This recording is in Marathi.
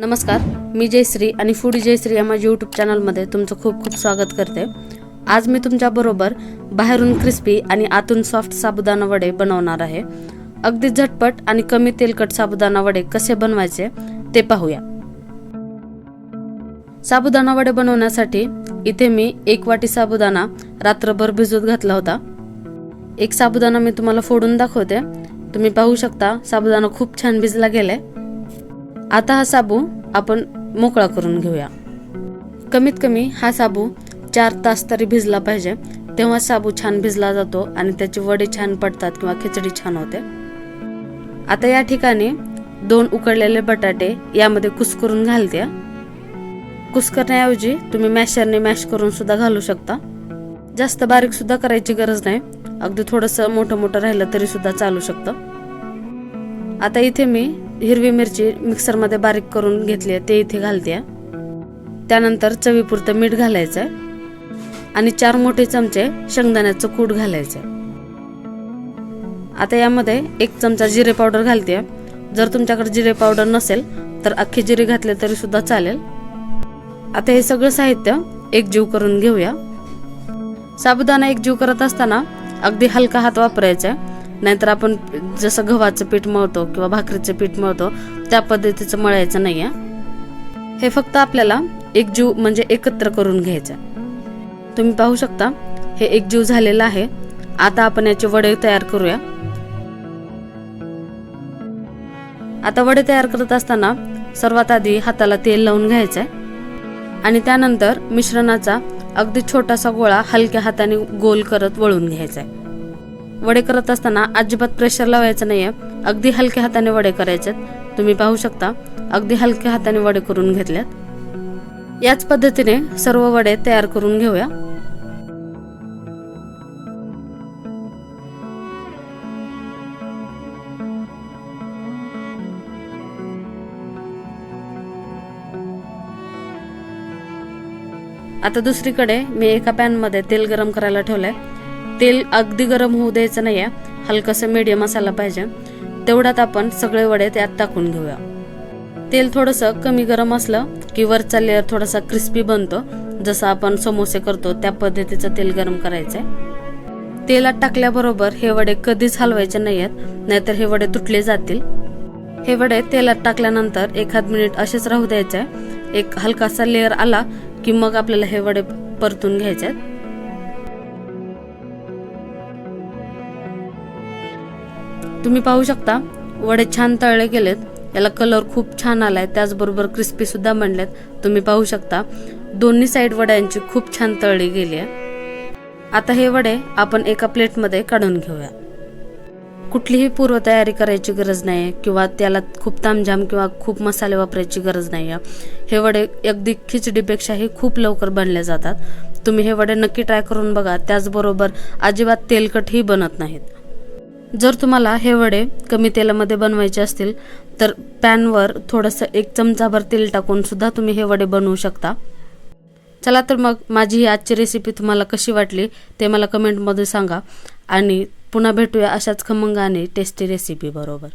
नमस्कार मी जयश्री आणि फूडी जयश्री या माझ्या यूट्यूब चॅनलमध्ये तुमचं खूप खूप स्वागत करते. आज मी तुमच्याबरोबर बाहेरून क्रिस्पी आणि आतून सॉफ्ट साबुदाणा वडे बनवणार आहे. अगदी झटपट आणि कमी तेलकट साबुदाणा वडे कसे बनवायचे ते पाहूया. साबुदाणा वडे बनवण्यासाठी इथे मी एक वाटी साबुदाणा रात्रभर भिजत घातला होता. एक साबुदाणा मी तुम्हाला फोडून दाखवते. तुम्ही पाहू शकता साबुदाणा खूप छान भिजला गेलाय. आता हा साबू आपण मोकळा करून घेऊया. कमीत कमी हा साबू चार तास तरी भिजला पाहिजे. तेव्हा साबू छान भिजला जातो आणि त्याचे वडे छान पडतात किंवा खिचडी छान होते. आता या ठिकाणी दोन उकडलेले बटाटे यामध्ये कुस्करून घालते. कुस्करण्याऐवजी तुम्ही मॅशरने मॅश करून सुद्धा घालू शकता. जास्त बारीक सुद्धा करायची गरज नाही. अगदी थोडंसं मोठं मोठं राहिलं तरी सुद्धा चालू शकतं. आता इथे मी हिरवी मिरची मिक्सरमध्ये बारीक करून घेतली आहे ते इथे घालते. त्यानंतर चवीपुरतं मीठ घालायचं आहे आणि चार मोठे चमचे शेंगदाण्याचं कूट घालायचं आता यामध्ये एक चमचा जिरे पावडर घालते. जर तुमच्याकडे जिरे पावडर नसेल तर अख्खे जिरे घातले तरी सुद्धा चालेल. आता हे सगळं साहित्य एकजीव करून घेऊया. साबुदाणा एकजीव करत असताना अगदी हलका हात वापरायचा आहे. नाहीतर आपण जसं गव्हाचं पीठ मळतो किंवा भाकरीचं पीठ मळतो त्या पद्धतीचं मळायचं नाही आहे हे फक्त आपल्याला एकजीव म्हणजे एकत्र करून घ्यायचं तुम्ही पाहू शकता हे एकजीव झालेलं आहे. आता आपण याचे वडे तयार करूया. आता वडे तयार करत असताना सर्वात आधी हाताला तेल लावून घ्यायचंय. आणि त्यानंतर मिश्रणाचा अगदी छोटासा गोळा हलक्या हाताने गोल करत वळून घ्यायचा आहे वडे करत असताना अजिबात प्रेशर लावायचं नाहीये. अगदी हलक्या हाताने वडे करायचे तुम्ही पाहू शकता अगदी हलक्या हाताने वडे करून घेतल्यात याच पद्धतीने सर्व वडे तयार करून घेऊया. आता दुसरीकडे मी एका पॅनमध्ये तेल गरम करायला ठेवलंय. तेल अगदी गरम होऊ द्यायचं नाही आहे हलकंसं मीडियम असायला पाहिजे. तेवढ्यात आपण सगळे वडे त्यात टाकून घेऊया. तेल थोडंसं कमी गरम असलं की वरचा लेअर थोडासा क्रिस्पी बनतो. जसं आपण समोसे करतो त्या पद्धतीचं तेल गरम करायचंय. तेलात टाकल्याबरोबर हे वडे कधीच हलवायचे नाहीयेत नाहीतर हे वडे तुटले जातील. हे वडे तेलात टाकल्यानंतर एखाद मिनिट असेच राहू द्यायचे एक हलकासा लेअर आला की मग आपल्याला हे वडे परतून घ्यायचे आहेत तुम्ही पाहू शकता वडे छान तळले गेलेत. याला कलर खूप छान आलाय. त्याचबरोबर क्रिस्पी सुद्धा बनलेत. तुम्ही पाहू शकता दोन्ही साईड वड्यांची खूप छान तळली गेली आहे. आता हे वडे आपण एका प्लेटमध्ये काढून घेऊया. कुठलीही पूर्वतयारी करायची गरज नाही आहे किंवा त्याला खूप तामझाम किंवा खूप मसाले वापरायची गरज नाही आहे हे वडे अगदी खिचडीपेक्षाही खूप लवकर बनले जातात. तुम्ही हे वडे नक्की ट्राय करून बघा. त्याचबरोबर अजिबात तेलकटही बनत नाहीत. जर तुम्हाला हे वडे कमी तेलामध्ये बनवायचे असतील तर पॅनवर थोडंसं एक चमचाभर तेल टाकून सुद्धा तुम्ही हे वडे बनवू शकता. चला तर मग माझी ही आजची रेसिपी तुम्हाला कशी वाटली ते मला कमेंटमध्ये सांगा. आणि पुन्हा भेटूया अशाच खमंग आणि टेस्टी रेसिपी बरोबर.